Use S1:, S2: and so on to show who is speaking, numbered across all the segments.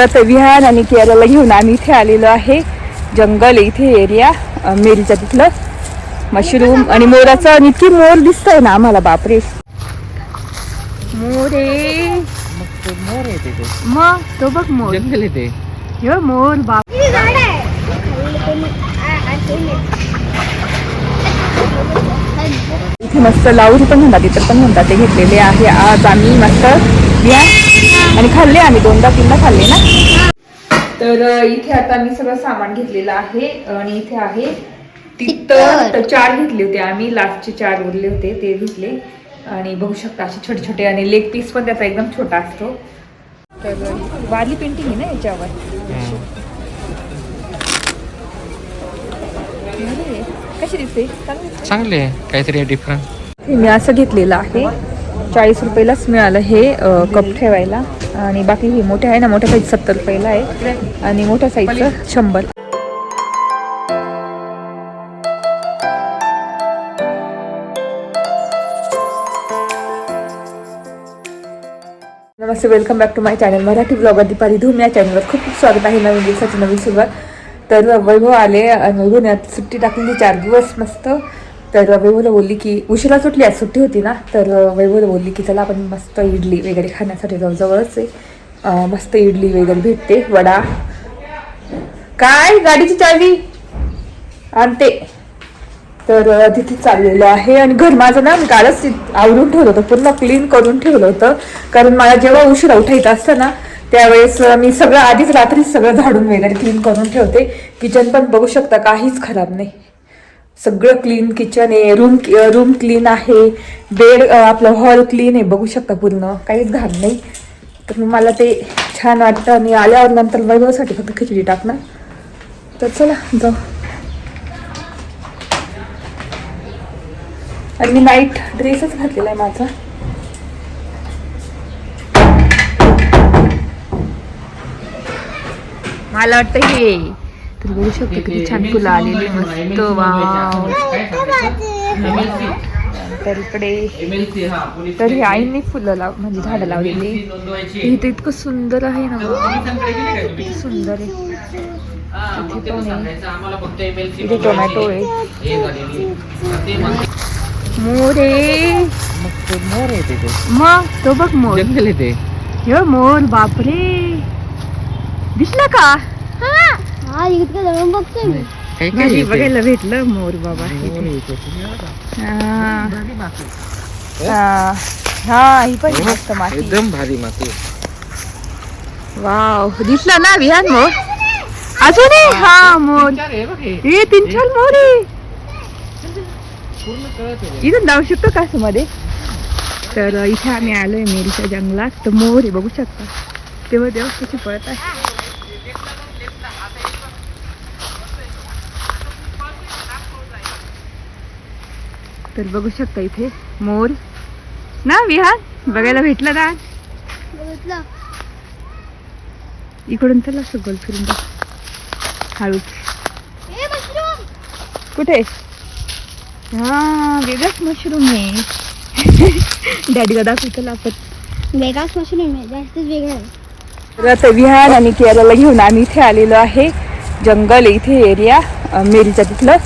S1: आता विहान आणि केरळला घेऊन आम्ही इथे आलेलो आहे. जंगल इथे एरिया. मेरीच्या तिथलं. मशरूम आणि मोराचं. आणि इतकी मोर दिसतंय ना आम्हाला बापरे. मोरे
S2: मग ते
S1: मग बघ मोर.
S2: जंगल येते
S1: हे मोर बाप. इथे मस्त लावरी पण म्हणतात इतर पण म्हणतात ते घेतलेले आहे. आज आम्ही मस्त या. आणि खाल्ले आम्ही दोनदा तीनदा खाल्ले ना. तर इथे आता मी सगळं सामान घेतलेलं आहे. आणि इथे आहे तिथं तर चार घेतले होते आम्ही. लास्टचे चार उरले होते ते घेतले. आणि बघू शकता असे छोटे छोटे आणि लेग पीस पण त्याचा एकदम छोटा असतो. तर वारली पेंटिंग आहे ना याच्यावर? कशी दिसते? चांगली
S2: आहे. काहीतरी डिफरंट
S1: मी असं घेतलेलं आहे. चाळीस रुपयालाच मिळालं हे कप ठेवायला. आणि बाकी हे मोठे आहे ना मोठ्या साईज सत्तर रुपयाला आहे. आणि मोठ्या साईजचं शंभर. नमस्ते welcome back to my channel Marathi blogger Deepali Dhoom. या चॅनलवर खूप खूप स्वागत आहे. नवीन दिवसाची नवीन सुरुवात. तर वैभव आले आणि वैभवने सुट्टी टाकलेली चार दिवस मस्त. तर वैभवला बोलली की उशिरा सुटली आज सुट्टी होती ना? तर वैभवला बोलली की चला आपण मस्त इडली वगैरे खाण्यासाठी जवळजवळच जवळच आहे. मस्त इडली वगैरे भेटते वडा. काय? गाडीची चावी आणते. तर तिथे चाललेलं आहे आणि घर माझं ना मी कालच आवरून ठेवलं होतं पूर्ण क्लीन करून ठेवलं होतं. कारण मला जेव्हा उशिरा उठायचं असतं ना त्यावेळेस मी सगळं आधीच रात्रीच सगळं झाडून वगैरे क्लीन करून ठेवते. किचन पण बघू शकता काहीच खराब नाही. सगळं क्लीन किचन आहे रूम रूम क्लीन आहे. बेड आपलं हॉल क्लीन आहे बघू शकता पूर्ण. काहीच घाण नाही. तर मग मला ते छान वाटतं आणि आल्यावर नंतर वैभवासाठी फक्त खिचडी टाकणार. तर चला जाऊ. आणि मी नाईट ड्रेसच घातलेला आहे माझा. मला वाटतं हे. तर बघू शकतो किती छान फुलं आलेली मस्त वाव. तर इकडे तर हे आईने फुलं लाव म्हणजे झाडं लावलेली. हे तर इतकं सुंदर आहे ना. किती सुंदर आहे. इथे आहे. इथे टोमॅटो आहे. मोरे
S2: मग ते मोर ते.
S1: मग तो बघ मोर. हे मोर बापरे. दिसला का?
S3: हा इतकं बघतोय मी.
S1: घरी. बघायला भेटलं? मोर बाबा. हा.
S2: भारी माती.
S1: हा. हा, ही पण मस्त माती.
S2: एकदम भारी माती.
S1: वाव दिसला ना विहान मोर? अजून? हा मोर.
S2: हे.
S1: तीन चार मोर आहे. इथून जाऊ शकतो का मध्ये तर इथे आम्ही आलोय मेरीच्या जंगलात. तर मोर आहे बघू शकता. तेव्हा तेव्हा कशी पळत आहे. तर बघू शकता इथे मोर. ना विहान बघायला भेटलं ना? इकडून चला असं गोल फिरून बघ. हळूच
S3: ए मशरूम!
S1: कुठे? हा वेगळाच मशरूम आहे. डॅडीला दाखवतो आपण.
S3: वेगळाच मशरूम आहे जास्तच वेगळं आहे.
S1: तर आता विहान आणि केरळला घेऊन आम्ही इथे आलेलो आहे. जंगल इथे एरिया मेरीच्या तिथलं.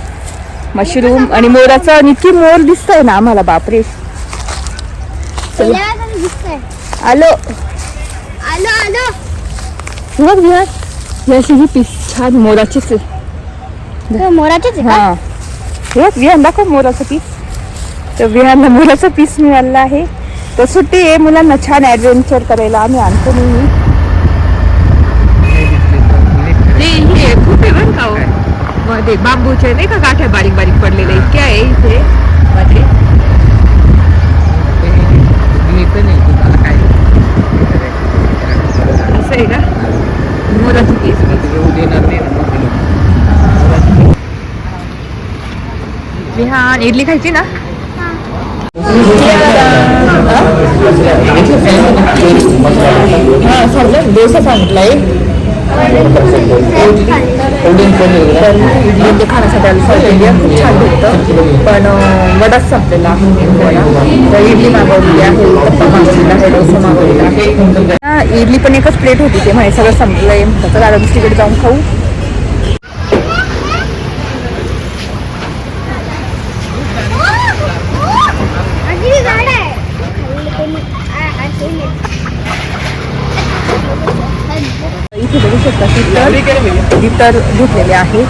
S1: मशरूम आणि मोराचं आणि इतकी मोर दिसतंय ना आम्हाला बापरे. आलो.
S3: आलो आलो.
S1: बघ विहान ही अशी ही पीस छान मोराचीच
S3: मोराचेच
S1: हा. हे बघ विहान दाखव मोराचं पीस. तर विहानला मोराचं पीस मिळालं आहे. तर सुट्टी आहे मुलांना छान ॲडव्हेंचर करायला. आम्ही आणतो नेहमी ते हे खूप आहे बरं का हो. मध्ये बांबूचे नाही का गाठ्या बारीक बारीक पडलेल्या इतक्या आहे इथे. मध्ये
S2: मी पण नाही तुम्हाला काय?
S1: असं आहे का? मोराचं इडली खायची ना? हा सांगितलं डोसा सांगितलाय तर इडली ते खाण्यासाठी आलं साऊथ इंडियन खूप छान भेटतं. पण वडाच संपलेला आहे. तर इडली मागवलेली आहे. उत्तप्पा मागवलेला आहे. डोसा मागवलेला आहे. इडली पण एकच प्लेट होती. ते म्हणे सगळं संपलं आहे म्हटलं तर दुसरीकडे जाऊन खाऊ
S3: आजी गाड आहे खाली कोणी आ- आजी नाही.
S1: इथे बघू शकता. तिथं घेतलेले आहे.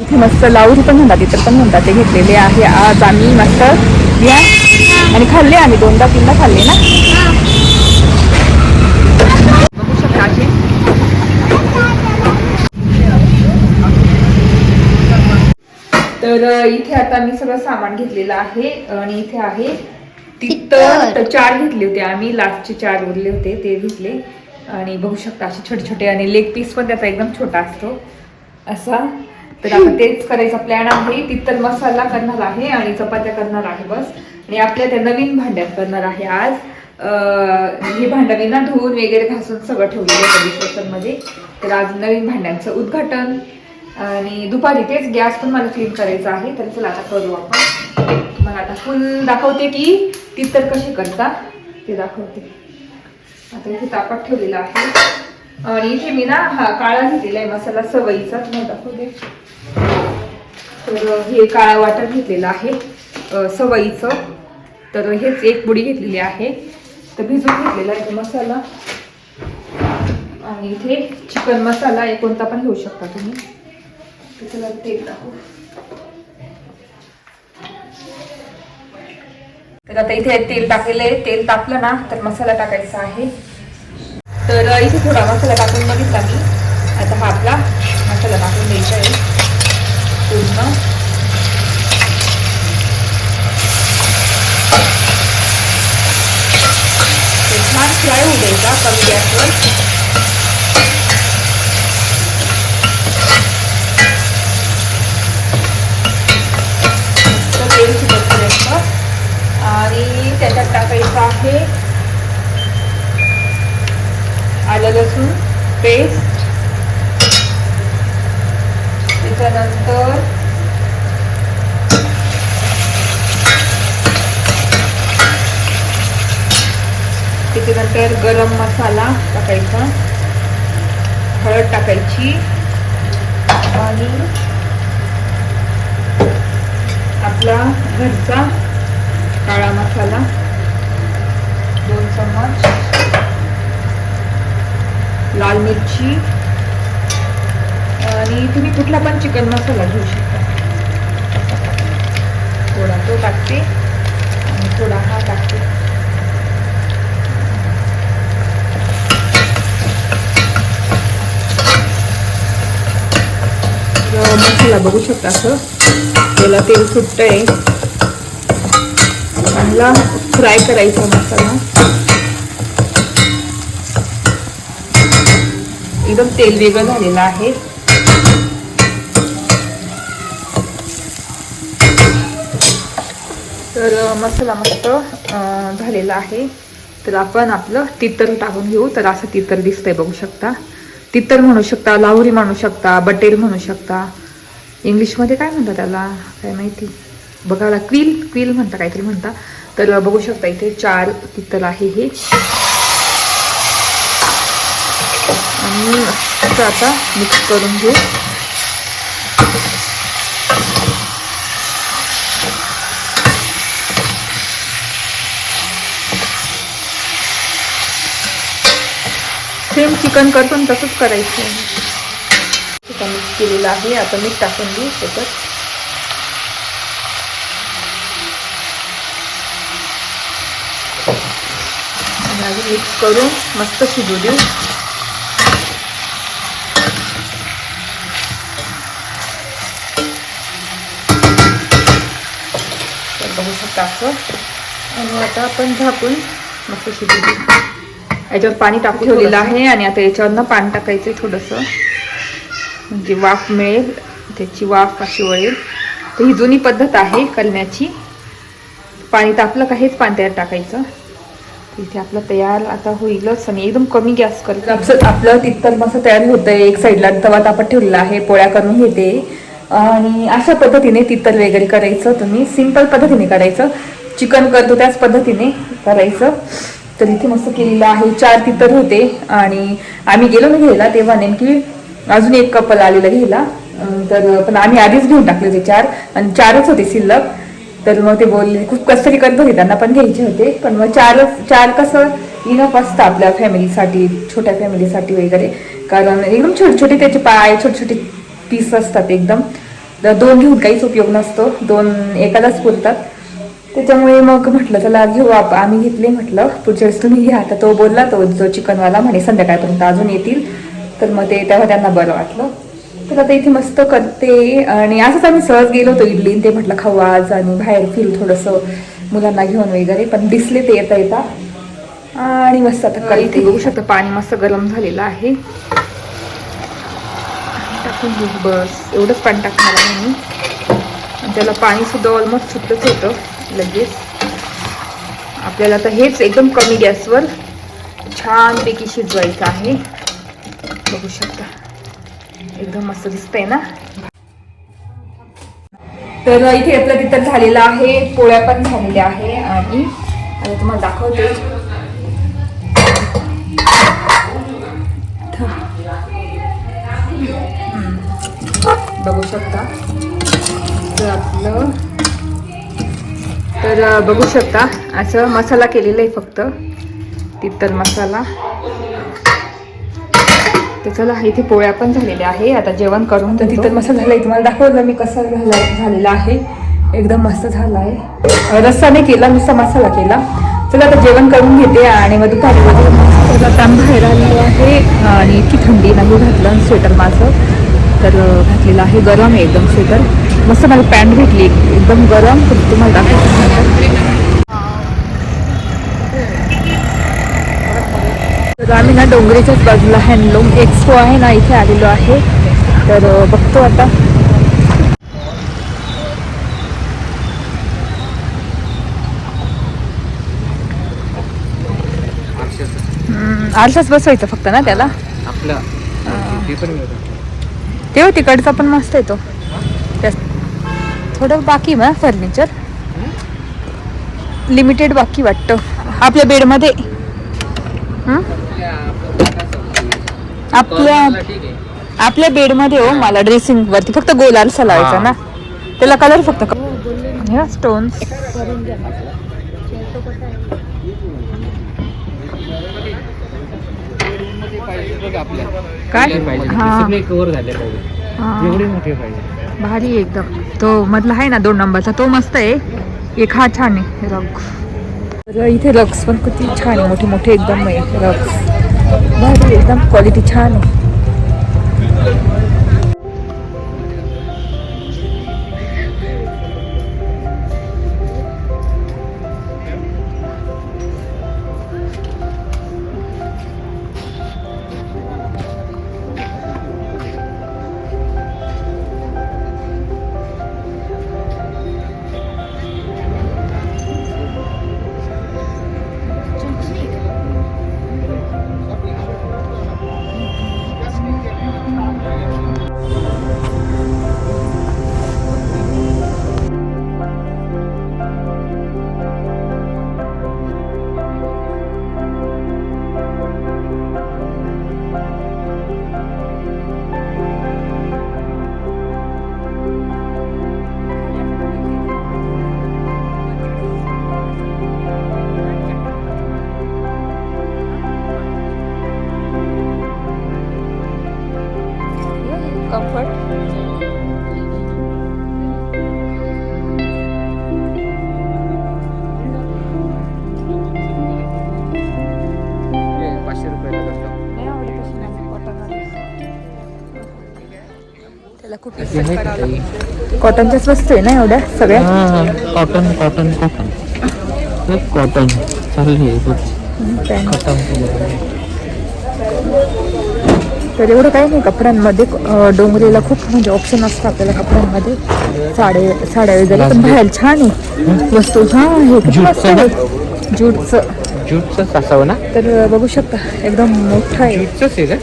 S1: इथे मस्त लावरी पण म्हणतात इतर पण म्हणतात. ते घेतलेले आहे. आज आम्ही मस्त या. आणि खाल्ले आम्ही. दोनदा तीनदा खाल्ले ना. बघू शकता असे तर इथे आता मी सगळं सामान घेतलेलं आहे. आणि इथे आहे तर चार घेतले होते आम्ही. लास्टचे चार उरले होते. ते घेतले. आणि बघू शकता असे छोटे छोटे आणि लेग पीस पण त्याचा एकदम छोटा असतो. असा. तर आता तेच करायचा प्लॅन आहे. तित्तर मसाला करणार आहे आणि चपात्या करणार आहे बस. आणि आपल्या त्या नवीन भांड्यात करणार आहे आज. हे भांडं मी ना धुवून वगैरे घासून सगळं ठेवलेलं आहे मध्ये. तर आज नवीन भांड्यांचं उद्घाटन. आणि दुपारी तेच गॅस पण मला क्लीन करायचा आहे. तर चला आता करू आपण. तुम्हाला आता फुल दाखवते की ती तर कशी करता. ते दाखवते. आता इथे तापात ठेवलेला आहे. आणि इथे मी ना हा काळा घेतलेला आहे मसाला सवयीचा. तुम्हाला दाखवते तर हे काळा वाटण घेतलेलं आहे सवयीचं. तर हेच एक बुडी घेतलेली आहे. तर भिजून घेतलेला आहे तो मसाला. आणि इथे चिकन मसाला आहे कोणता पण घेऊ शकता तुम्ही. तर चला तेल टाकू. तर आता इथे तेल टाकलेलं आहे. तेल तापलं ना तर मसाला टाकायचा आहे. तर इथे थोडा मसाला टाकून बघितला मी. आता हा आपला मसाला टाकून द्यायचा आहे. पूर्ण. छान फ्राय होऊन द्यायचा कमी गॅसवर मस्त तेल सुटतपर्यंत आणि त्याच्यात टाकायचं आहे आलं लसूण पेस्ट त्याच्यानंतर त्याच्यानंतर गरम मसाला टाकायचा. हळद टाकायची. आणि आपला घरचा काळा मसाला. दोन चम्मच. लाल मिरची. आणि तुम्ही कुठला पण चिकन मसाला घेऊ शकता. थोडा तो टाकते. आणि थोडा हा टाकते. मसाला बघू शकता असं. त्याला तेल सुटतंय चांगला फ्राय करायचा मसाला एकदम तेल वेगळं झालेलं आहे. तर मसाला मस्त झालेला आहे. तर आपण आपलं तित्तर टाकून घेऊ. तर असं तित्तर दिसतंय बघू शकता. तित्तर म्हणू शकता लाहोरी म्हणू शकता बटेर म्हणू शकता. इंग्लिशमध्ये काय म्हणतात त्याला? काय माहिती? बघायला क्विल क्विल म्हणता काहीतरी म्हणता. तर बघू शकता इथे चार तित्तर आहे हे. आणि असं आता मिक्स करून घेऊ. सेम चिकन करतो तसंच करायचं. चिकन मिक्स केलेलं आहे. आता मीठ टाकून देऊ त्याच्यात आणि अजून मिक्स करून मस्त शिजू देऊ. बघू शकता असं. आणि आता आपण झाकून मस्त शिजू देऊ. याच्यावर पाणी टाकून ठेवलेलं आहे आणि आता याच्यावरनं पाणी टाकायचं आहे थोडंसं. म्हणजे वाफ मिळेल त्याची वाफ अशी वळेल. तर ही जुनी पद्धत आहे करण्याची पाणी तापलं का हेच पाणी त्यात टाकायचं. इथे आपलं तयार आता होईलच आणि एकदम कमी गॅस करतो. आपलं आपलं तिथं मस्त तयार होतंय. एक साईडला तवा तापत ठेवलेला आहे पोळ्या करून घेते. आणि अशा पद्धतीने तित्तर वगैरे करायचं तुम्ही सिंपल पद्धतीने करायचं. चिकन करतो त्याच पद्धतीने करायचं. तर इथे मस्त केलेलं आहे. चार तित्तर होते. आणि आम्ही गेलो ना घ्यायला तेव्हा नेमकी अजून एक कपल आलेलं घ्यायला. तर पण आम्ही आधीच घेऊन टाकले होते चार. आणि चारच होते शिल्लक. तर मग ते बोलले खूप कसतरी करत होते त्यांना पण घ्यायचे होते. पण मग चारच चार कसं इनफ असतं आपल्या फॅमिलीसाठी छोट्या फॅमिलीसाठी वगैरे. कारण एकदम छोटे छोटे त्याचे पाय छोटे छोटे पीस असतात एकदम. तर दोन घेऊन काहीच उपयोग नसतो. दोन एकालाच पुरतात त्याच्यामुळे मग म्हटलं चला घेऊ आप आम्ही घेतले म्हटलं. पुढच्या वेळेस तुम्ही घ्या. आता तो बोलला तो जो चिकनवाला म्हणे संध्याकाळपर्यंत अजून येतील. तर मग ते तेव्हा त्यांना बरं वाटलं. तर आता इथे मस्त करते. आणि असंच आम्ही सहज गेलो होतो इडली. ते म्हटलं खाऊ आज आणि बाहेर फिरू थोडंसं मुलांना घेऊन वगैरे पण दिसले ते येता येता. आणि मस्त आता करते. बघू शकता पाणी मस्त गरम झालेलं आहे. टाकून घेऊ बस. एवढंच पाणी टाकणार आहे मी. त्याला पाणी सुद्धा ऑलमोस्ट सुटलंच होतं लगेच. आपल्याला आता हेच एकदम कमी गॅसवर छानपैकी शिजवायचं आहे. बघू शकता. एकदम मस्त दिसतंय ना? तर इथे आपलं तिथं झालेलं आहे पोळ्या पण झालेल्या आहे आणि आता तुम्हाला दाखवते. बघू शकता. तर आपलं तर बघू शकता असं मसाला केलेला आहे फक्त. तिथं मसाला. तर चला इथे पोळ्या पण झालेल्या आहे. आता जेवण करून तर तिथं मस्त झालंय. तुम्हाला दाखवलं मी कसं झाला झालेला आहे. एकदम मस्त झाला आहे रस्सा नाही केला नुसता मसाला केला. चला आता जेवण करून घेते आणि मग दुपारी आता बाहेर आलेलो आहे. आणि इतकी थंडी नाही घातलं स्वेटर माझं. तर घातलेलं आहे. गरम आहे एकदम स्वेटर मस्त मला पॅन्ट भेटली. एकदम गरम. तर तुम्हाला दाखवते तर आम्ही ना डोंगरीच्याच बाजूला हँडलूम एक्सपो आहे ना इथे आलेलो आहे. तर बघतो आता. आरसाच बसवायचं फक्त ना त्याला?
S2: आपलं
S1: तेव्हा तिकडचा पण मस्त आहे तो. त्यास- थोडं बाकी मग फर्निचर. लिमिटेड बाकी वाटतं. आपल्या बेडमध्ये. हं? आपल्या
S2: ठीक आहे.
S1: आपल्या बेडमध्ये हो मला ड्रेसिंग वरती फक्त गोल आरसा लावायचा. ना. त्याला कलर फक्त
S2: स्टोन्समध्ये पाहिजे बघ आपल्या
S1: काय?
S2: सगळे पाहिजे.
S1: हा.
S2: सगळे कव्हर झाले पाहिजे. एवढे मोठे पाहिजे.
S1: भारी एकदम. तो मधला आहे ना दोन नंबरचा तो मस्त आहे. एक हा छान आहे रग तर इथे रग्स पण किती छान आहे मोठे मोठे एकदम आहे रग्स भारी एकदम क्वालिटी छान आहे त्याला खूप कॉटनच्याच वस्तू आहे ना एवढ्या सगळ्या?
S2: कॉटन कॉटन कॉटन कॉटन चालली
S1: तर एवढं काही नाही कपड्यांमध्ये डोंगरीला खूप म्हणजे ऑप्शन असतं आपल्याला कपड्यांमध्ये. साडे साड्या वगैरे पण बाहेर छान आहे. वस्तू मस्त आहे. ज्यूटचं.
S2: ज्यूटचंच असावं ना?
S1: तर बघू शकता एकदम मोठं आहे.
S2: ज्यूटचंच आहे का?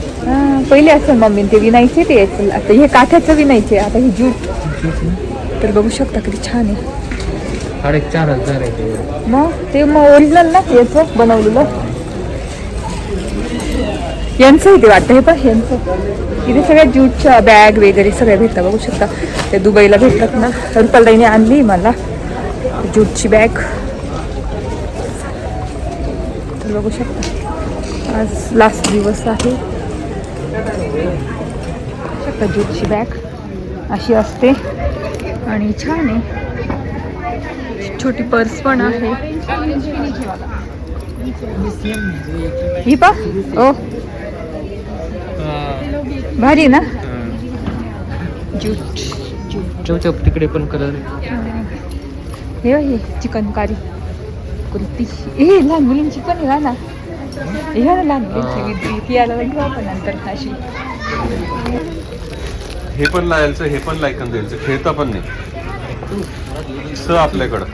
S1: पहिले असं मम्मी ते विणायचे ते याचं- आता हे काठ्याचं विणायचे आता हे ज्यूट. तर बघू शकता किती छान आहे.
S2: साडेचार हजार आहे ते.
S1: मग ते मग ओरिजिनल ना याचं बनवलेलं? यांचं आहे ते वाटतं हे पण यांचं. इथे सगळ्या ज्यूटच्या बॅग वगैरे सगळ्या भेटतात बघू शकता. ते दुबईला भेटतात ना. रुपालदाईने आणली मला ज्यूटची बॅग तर बघू शकता. आज लास्ट दिवस आहे. ज्यूटची बॅग अशी असते. आणि छान आहे. छोटी पर्स पण आहे. ही पा. ओ. भारी ना? ज्यूट.
S2: ज्यूटच्या तिकडे पण कलर
S1: हे बघ हे चिकन कारी कुर्ती. हे लहान मुलींची पण आहे ना? हे ती. याला घेऊ आपण नंतर अशी
S4: हे पण लायलचं हे पण लायकन द्यायचं. खेळता पण नाही. स आपल्याकडं.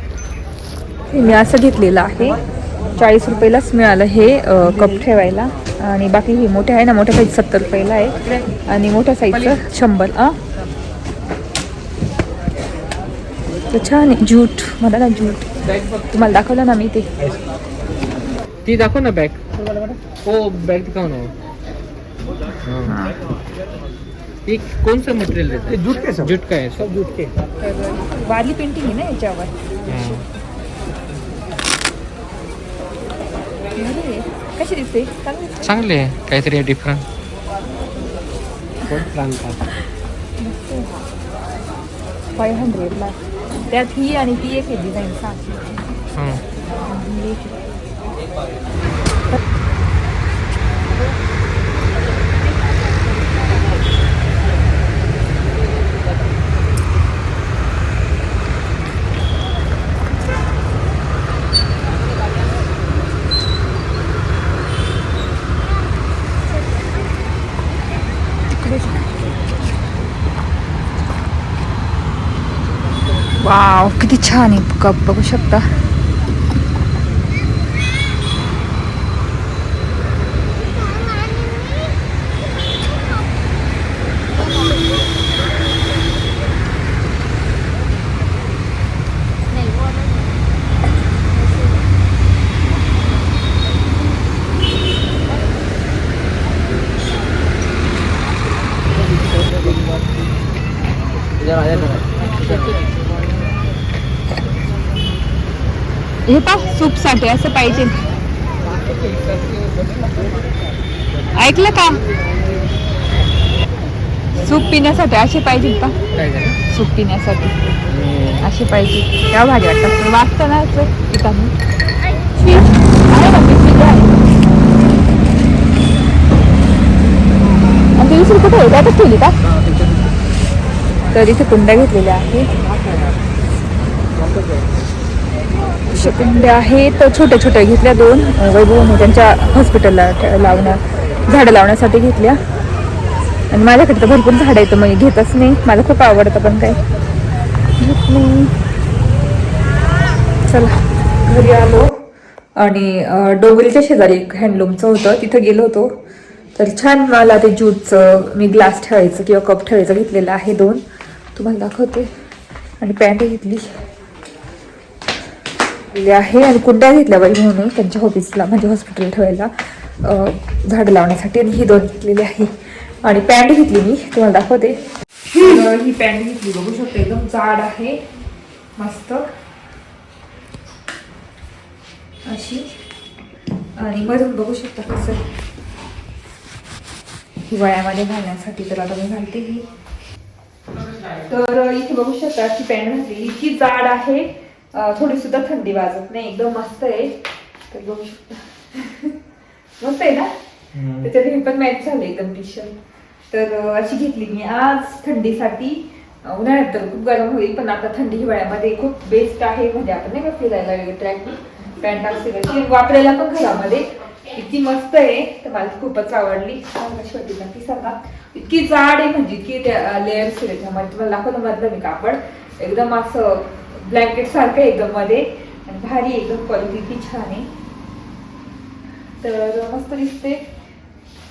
S1: हे मी असं घेतलेलं आहे. चाळीस रुपयालाच मिळालं हे कप ठेवायला. आणि बाकी हे मोठे आहे ना मोठ्या साईज सत्तर रुपयाला आहे. आणि मोठ्या साईजचं शंभर आ छान आहे ज्यूट. मला ना ज्यूट. तुम्हाला दाखवलं ना मी ते.
S2: ती दाखव ना बॅग. हो? बॅग दाखव ना
S1: हां.
S2: ते कोणचं मटेरियल आहे जूट काय जूट काय सब जूट के।
S1: तर वारली पेंटिंग आहे ना याच्यावर भारी आहे. कशी दिसते चांगली दिसते.
S2: चांगले आहे काहीतरी डिफरंट
S1: फाय हंड्रेडला त्यात ही आणि ती एक आहे डिझाईन सांग वाव किती छान आहे कप बघू शकता हे पा सूपसाठी असं पाहिजे. ऐकलं का? सूप पिण्यासाठी असे पाहिजे का सूप पिण्यासाठी. असे पाहिजे. तेव्हा भारी वाटतं? वाचतं ना असं. पिताना. आहे ना पिशवी आहे. आणि दुसरी कुठे आहे? त्यातच ठेवली का? तर इथे कुंड्या घेतलेल्या आहेत. अशा आहेत. छोट्या छोट्या घेतल्या दोन. वैभवने त्यांच्या हॉस्पिटलला लावण्या झाडं लावण्यासाठी घेतल्या. आणि माझ्याकडे तर भरपूर झाडं आहेत तर मग घेतच नाही. मला खूप आवडतं पण काय. घेत नाही. चला. घरी आलो. आणि डोंगरीच्या शेजारी एक हँडलूमचं होतं. तिथं गेलो होतो. तर छान मला ते ज्यूटचं मी ग्लास ठेवायचं किंवा कप ठेवायचं घेतलेलं आहे दोन. तुम्हाला दाखवते. आणि पॅन्ट घेतली. घेतलेली आहे आणि कुंड्या घेतल्या बाई म्हणून त्यांच्या ऑफिसला म्हणजे हॉस्पिटल ठेवायला झाड झाडं लावण्यासाठी. आणि ही दोन घेतलेली आहे. आणि पॅन्ट घेतली मी तुम्हाला दाखवते. ही पॅन्ट घेतली बघू शकते एकदम जाड आहे. मस्त. अशी. आणि मधून बघू शकता कसं हिवाळ्यामध्ये घालण्यासाठी तर आता मी घालते ही. तर इथे बघू शकता अशी पॅन्ट घातली इतकी जाड आहे. थोडी सुद्धा थंडी वाजत नाही एकदम मस्त आहे. तर बघू शकता मस्त आहे ना? त्याच्यात हे पण मॅच झाले एकदम टी शर्ट तर अशी घेतली मी. आज थंडीसाठी उन्हाळ्यात तर खूप गरम होईल पण आता थंडी हिवाळ्यामध्ये खूप बेस्ट आहे. म्हणजे आपण नाही का फिरायला वगैरे ट्रॅक पॅन्ट असते ती वापरायला पण घरामध्ये. इतकी मस्त आहे. तर मला ती खूपच आवडली. शेवटी नक्की सांगा. इतकी जाड आहे म्हणजे इतकी त्या लेअर्स आहे त्याच्यामध्ये तुम्हाला दाखवलं मधलं मी कापड. एकदम असं ब्लँकेट सारखं एकदम मध्ये. आणि भारी एकदम क्वालिटी ती छान आहे. तर मस्त दिसते.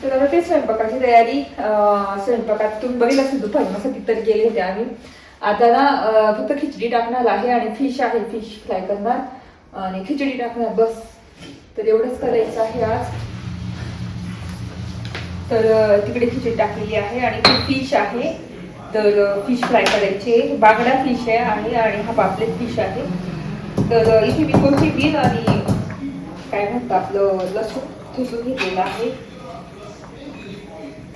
S1: तर आता ते स्वयंपाकाची तयारी स्वयंपाकात तुम्ही बघितलं असेल दुपारी मस्त तिथं गेले होते आम्ही. आता ना फक्त खिचडी टाकणार आहे आणि फिश आहे फिश फ्राय करणार. आणि खिचडी टाकणार बस. तर एवढंच करायचं आहे आज. तर तिकडे खिचडी टाकलेली आहे आणि ती फिश आहे. तर फिश फ्राय करायचे. बांगडा फिश आहे आणि आणि हा पापलेट फिश आहे. तर इथे मी कोथिंबीर आणि काय म्हणतं आपलं लसूण ठेचून घेतलेलं आहे.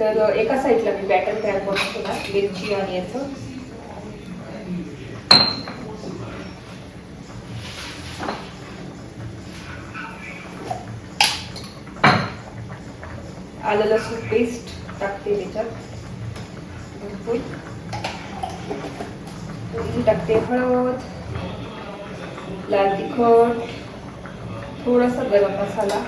S1: तर एका साईडला मी बॅटर तयार करून ठेवला मिरची आणि याचं. आलं लसूण पेस्ट टाकते त्याच्यात. भरपूर टाकते हळद लाल तिखट थोडासा गरम मसाला.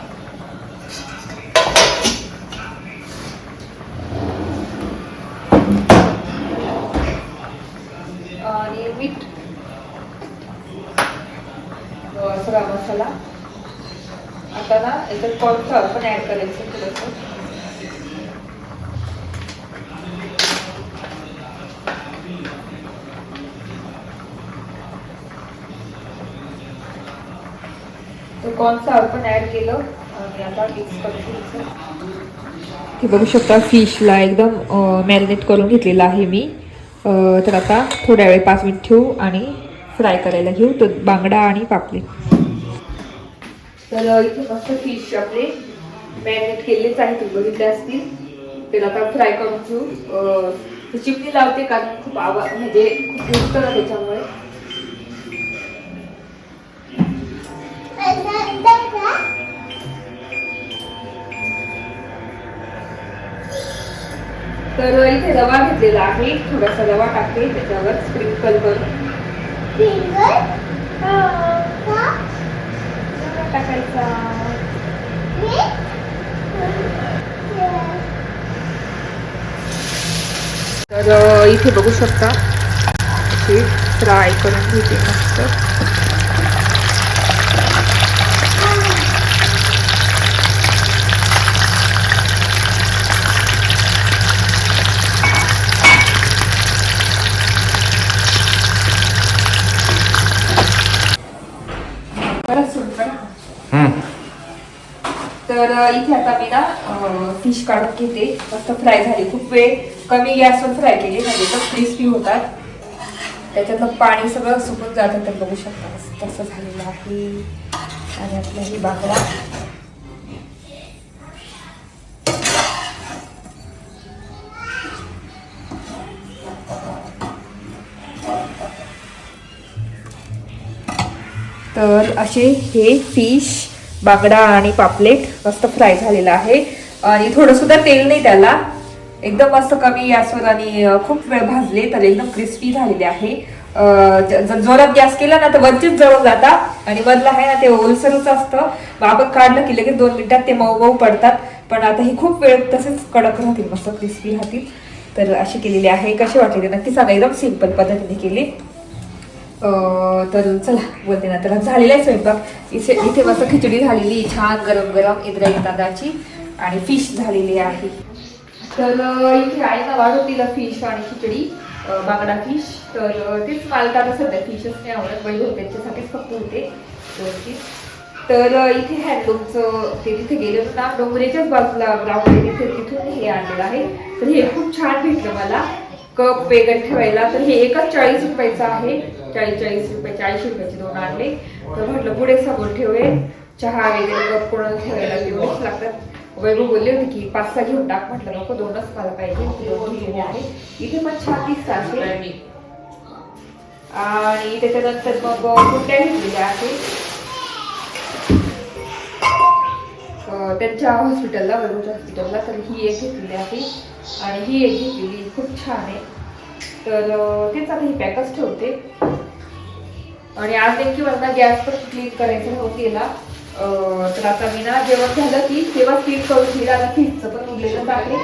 S1: आणि मीठ. अं, सगळा मसाला आता ना याच्यात कॉर्नफ्लॉवर पण ऍड करायचं थोडंसं. ऍड केलं. आणि आता मिक्स करून घ्यायचं. हे बघू शकता फिशला एकदम मॅरिनेट करून घेतलेलं आहे मी. तर आता थोड्या वेळ पाच मिनिट ठेवू आणि फ्राय करायला घेऊ. तर बांगडा आणि पापलेट तर इथे मस्त फिश आपले मॅरिनेट केलेच आहे तुम्ही बघितले असतील. तर आता फ्राय करून घेऊ. ते चिमणी लावते कारण खूप आवाज म्हणजे खूप ना त्याच्यामुळे. तर इथे रवा घेतलेला आहे. थोडासा रवा टाकते. त्याच्यावर स्प्रिंकल करून. रवा टाकायचा. तर इथे बघू शकता. फ्राय करून घेते मस्त बरं सुंदर तर इथे आता मी ना फिश काढून घेते. मस्त फ्राय झाली. खूप वेळ कमी गॅसवर फ्राय केली. म्हणजे तर क्रिस्पी होतात. त्याच्यातलं पाणी सगळं सुकून जातं. तर बघू शकता तसं झालेलं आहे. आणि आपला ही बांगडा तर असे हे फिश बांगडा आणि पापलेट मस्त फ्राय झालेला आहे. आणि थोडं सुद्धा तेल नाही त्याला. एकदम मस्त कमी गॅसवर आणि खूप वेळ भाजले तर एकदम क्रिस्पी झालेले आहे. ज- जर जोरात गॅस केला ना तर वरचीच जळून जातात. आणि वरला आहे ना ते ओलसरच असतं. मग आपण काढलं की लगेच दोन मिनिटात ते मऊ मऊ पडतात. पण आता हे खूप वेळ तसेच कडक राहतील मस्त क्रिस्पी राहतील. तर अशी केलेली आहे. कसे वाटले नक्की सांगा. एकदम सिंपल पद्धतीने केली. तर चला बोलते ना तर झालेला आहे स्वयंपाक. इथे इथे मस्त खिचडी झालेली छान गरम गरम इंद्राई तांदळाची आणि फिश झालेली आहे. तर इथे आहे ना वाढून फिश आणि खिचडी बांगडा फिश तर तेच मला सध्या फिशच नाही आवडत बैल होते त्यांच्यासाठीच फक्त होते तर इथे हँडलूमचं ते तिथे गेले होतं ना डोंगरेच्याच बाजूला ग्राउंड तिथे तिथून हे आणलेलं आहे. तर हे खूप छान भेटलं मला. कप वेगळं ठेवायला तर हे एकच चाळीस रुपयाचं आहे. चाळीस चाळीस रुपये चाळीस रुपयाचे दोन आणले तर म्हटलं पुढे समोर ठेवे चहा वगैरे कप कोणाला ठेवायला एवढेच लागतात. वैभव बोलले होते की पाच सहा घेऊन टाक. म्हटलं नको दोनच मला पाहिजे. आहे इथे पण छान दिसतात हे. आणि त्याच्यानंतर मग कुठल्या घेतलेल्या आहे त्यांच्या हॉस्पिटलला वैभवच्या हॉस्पिटलला तर ही एक घेतलेली आहे. आणि ही एक घेतलेली खूप छान आहे. तर तेच आता ही पॅकच ठेवते. आणि आज देखील मला गॅस पण क्लीन करायचं हो राहून गेला तर आता मी ना जेवण झालं की तेव्हा क्लीन करून घेईल आता फ्रीजचं पण उरलेलंच आहे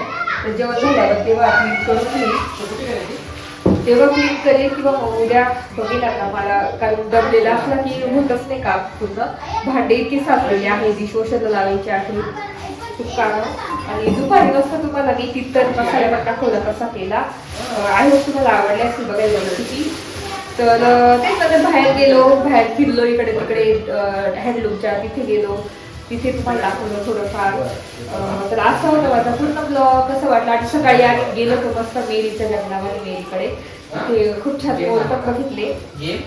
S1: तर जेवण झाल्यावर तेव्हा क्लीन करून घेईल. तेव्हा क्लीन करेल किंवा मग उद्या बघेल आता मला काय दबलेला असला की होतच नाही का पूर्ण. भांडे इतके साचलेले आहे डिशवॉशरला लावायचे आहे खूप कामं. आणि दुपारी वाजता तुम्हाला मी तिथं मसाल्यावर दाखवला कसा केला आहे तुम्हाला आवडल्या असेल बघायला रेसिपी तर तेच आता बाहेर गेलो बाहेर फिरलो इकडे तिकडे हँडलूमच्या तिथे गेलो. तिथे तुम्हाला दाखवलं थोडंफार. तर असं होतं माझा पूर्ण ब्लॉग. कसं वाटलं आणि सकाळी आम्ही गेलो तो मस्त मेरीच्या लग्नामध्ये मेरीकडे. तिथे खूप छान मोर बघितले.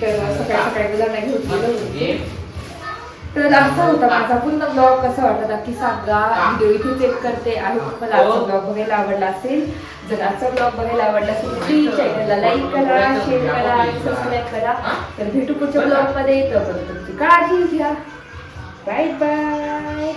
S1: तर सकाळी सकाळी मुलांना घेऊन गेलो. तर असा होता माझा पूर्ण ब्लॉग कसा वाटला नक्की सांगा. व्हिडिओ इथे चेक करते. आणि तुम्हाला आजचा ब्लॉग बघायला आवडला असेल जर आजचा ब्लॉग बघायला आवडला असेल तर प्लीज चॅनलला लाईक करा शेअर करा आणि सबस्क्राईब करा. तर भेटू पुढच्या ब्लॉगमध्ये. तोपर्यंत तुमची काळजी घ्या. Bye bye